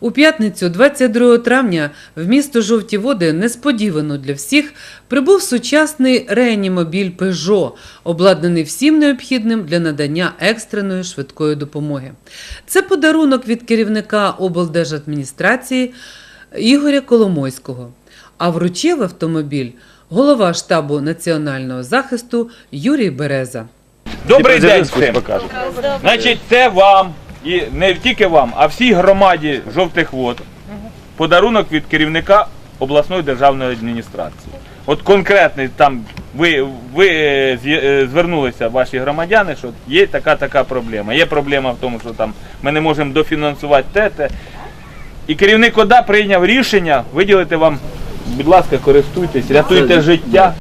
У п'ятницю, 22 травня, в місто Жовті Води несподівано для всіх прибув сучасний реанімобіль Peugeot, обладнаний всім необхідним для надання екстреної швидкої допомоги. Це подарунок від керівника облдержадміністрації Ігоря Коломойського. А вручив автомобіль голова штабу національного захисту Юрій Береза. Добрий день всім. Значить, це вам, і не тільки вам, а всій громаді жовтих вод. Подарунок від керівника обласної державної адміністрації. От конкретний там ви, ви е, е, звернулися ваші громадяни, що є така така проблема. Є проблема в тому, що там ми не можемо дофінансувати те, те. І керівник ОДА прийняв рішення виділити вам, будь ласка, користуйтесь, рятуйте життя.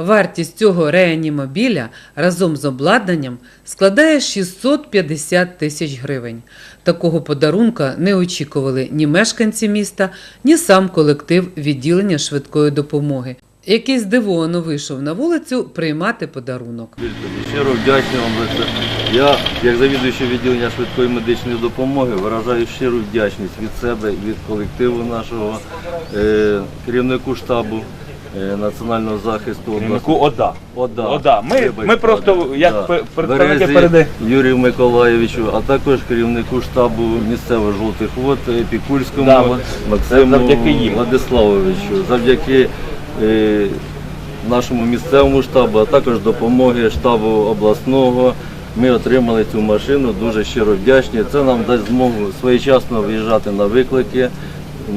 Вартість цього реанімобіля разом з обладнанням складає 650 тисяч гривень. Такого подарунка не очікували ні мешканці міста, ні сам колектив відділення швидкої допомоги, який здивовано вийшов на вулицю приймати подарунок. Щиро вдячний вам за це. Я, як завідуючий відділення швидкої медичної допомоги, виражаю щиру вдячність від себе, від колективу нашого, е, керівнику штабу національного захисту Керівнику. ОДА. ОДА. ОДА. Ми- ми просто, як Да. представники Березі передай- Юрію Миколаєвичу, а також керівнику штабу місцевих жовтих вод е, Пікульському Да, Максиму завдяки. Владиславовичу, завдяки е, нашому місцевому штабу, а також допомоги штабу обласного. Ми отримали цю машину, дуже щиро вдячні. Це нам дасть змогу своєчасно виїжджати на виклики,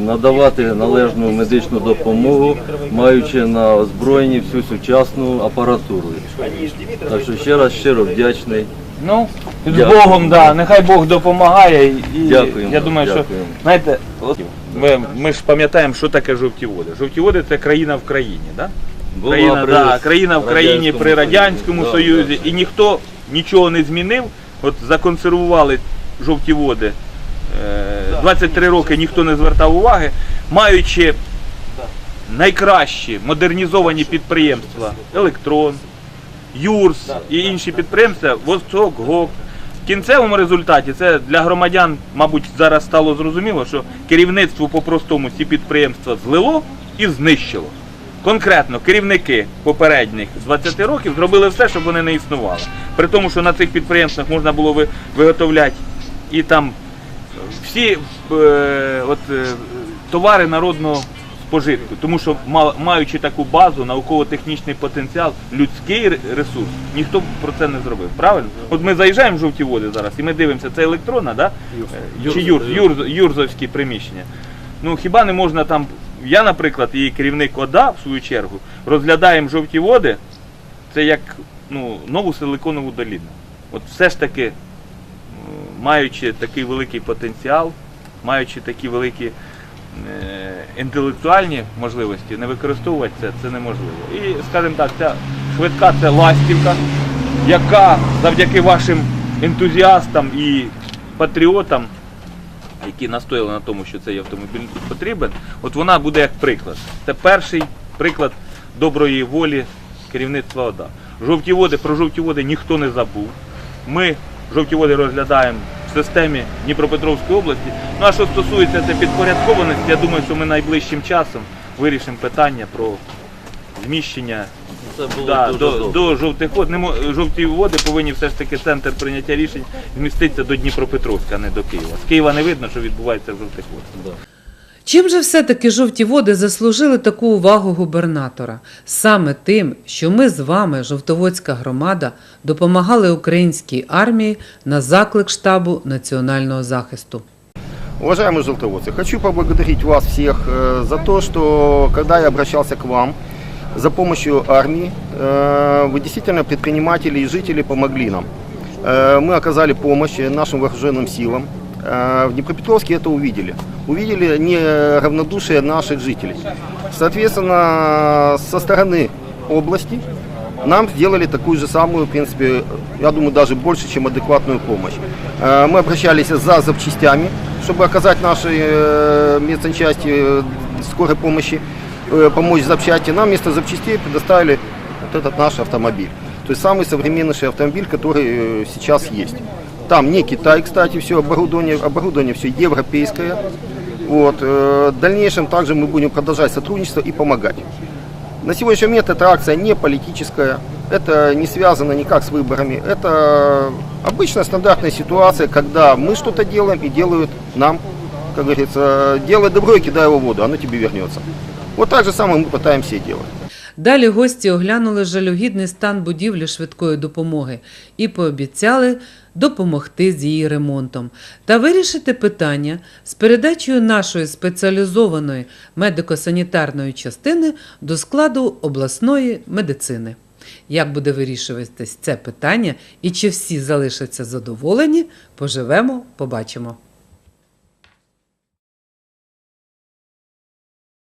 надавати належну медичну допомогу, маючи на озброєнні всю сучасну апаратуру. Так що ще раз щиро вдячний. Ну, з Дякую. Богом, да. Нехай Бог допомагає. І Дякуємо, я думаю, що дякуємо. знаєте, от ми, ми ж пам'ятаємо, що таке жовті води. Жовті води це країна в країні, да? Була країна, при да, країна в країні Радянському при Радянському Союзі. Да, Союзі, і ніхто нічого не змінив. От законсервували жовті води. Е, 23 роки ніхто не звертав уваги, маючи найкращі модернізовані підприємства Електрон, Юрс і інші підприємства, Восток, ГОК. В кінцевому результаті це для громадян, мабуть, зараз стало зрозуміло, що керівництво по-простому ці підприємства злило і знищило. Конкретно керівники попередніх з 20 років зробили все, щоб вони не існували. При тому, що на цих підприємствах можна було виготовляти і там всі е, от, е, товари народного спожитку. Тому що ма- маючи таку базу, науково-технічний потенціал, людський ре- ресурс, ніхто про це не зробив. Правильно? От ми заїжджаємо в жовті води зараз і ми дивимося, це електронна, да? Е, чи Юр, Юр, Юрзовські приміщення. Ну хіба не можна там. Я, наприклад, і керівник ОДА, в свою чергу, розглядаємо жовті води, це як ну, нову силиконову доліну. От все ж таки, маючи такий великий потенціал, маючи такі великі е, інтелектуальні можливості, не використовувати це, це неможливо. І, скажімо так, ця швидка це ластівка, яка завдяки вашим ентузіастам і патріотам які настояли на тому, що цей автомобіль потрібен, от вона буде як приклад. Це перший приклад доброї волі керівництва ОДА. Жовті води, про жовті води ніхто не забув. Ми жовті води розглядаємо в системі Дніпропетровської області. Ну а що стосується це підпорядкованості, я думаю, що ми найближчим часом вирішимо питання про зміщення Це було Да, дуже до, добре. до жовтих вод. Не мо- жовті води повинні все ж таки центр прийняття рішень зміститися до Дніпропетровська, а не до Києва. З Києва не видно, що відбувається в жовтих водах. Да. Чим же все-таки жовті води заслужили таку увагу губернатора? Саме тим, що ми з вами, жовтоводська громада, допомагали українській армії на заклик штабу національного захисту. Уважаемые желтоводцы, хочу поблагодарить вас всех э, за то, что когда я обращался к вам за помощью армии, э, вы действительно предприниматели и жители помогли нам. Э, мы оказали помощь нашим вооруженным силам. Э, в Днепропетровске это увидели. Увидели неравнодушие наших жителей. Соответственно, со стороны области нам сделали такую же самую, в принципе, я думаю, даже больше, чем адекватную помощь. Э, Мы обращались за запчастями, чтобы оказать нашей э, медсанчасти э, скорой помощи, э, помочь запчасти. Нам вместо запчастей предоставили вот этот наш автомобиль. То есть самый современнейший автомобиль, который сейчас есть. Там не Китай, кстати, все оборудование, оборудование все европейское. Вот. э, В дальнейшем также мы будем продолжать сотрудничество и помогать. На сегодняшний момент эта акция не политическая, это не связано никак с выборами. Это обычная стандартная ситуация, когда мы что-то делаем и делают нам, как говорится, делай добро и кидай его в воду, оно тебе вернется. Вот так же самое мы пытаемся и делать. Далі гості оглянули жалюгідний стан будівлі швидкої допомоги і пообіцяли допомогти з її ремонтом та вирішити питання з передачею нашої спеціалізованої медико-санітарної частини до складу обласної медицини. Як буде вирішуватись це питання і чи всі залишаться задоволені, поживемо, побачимо.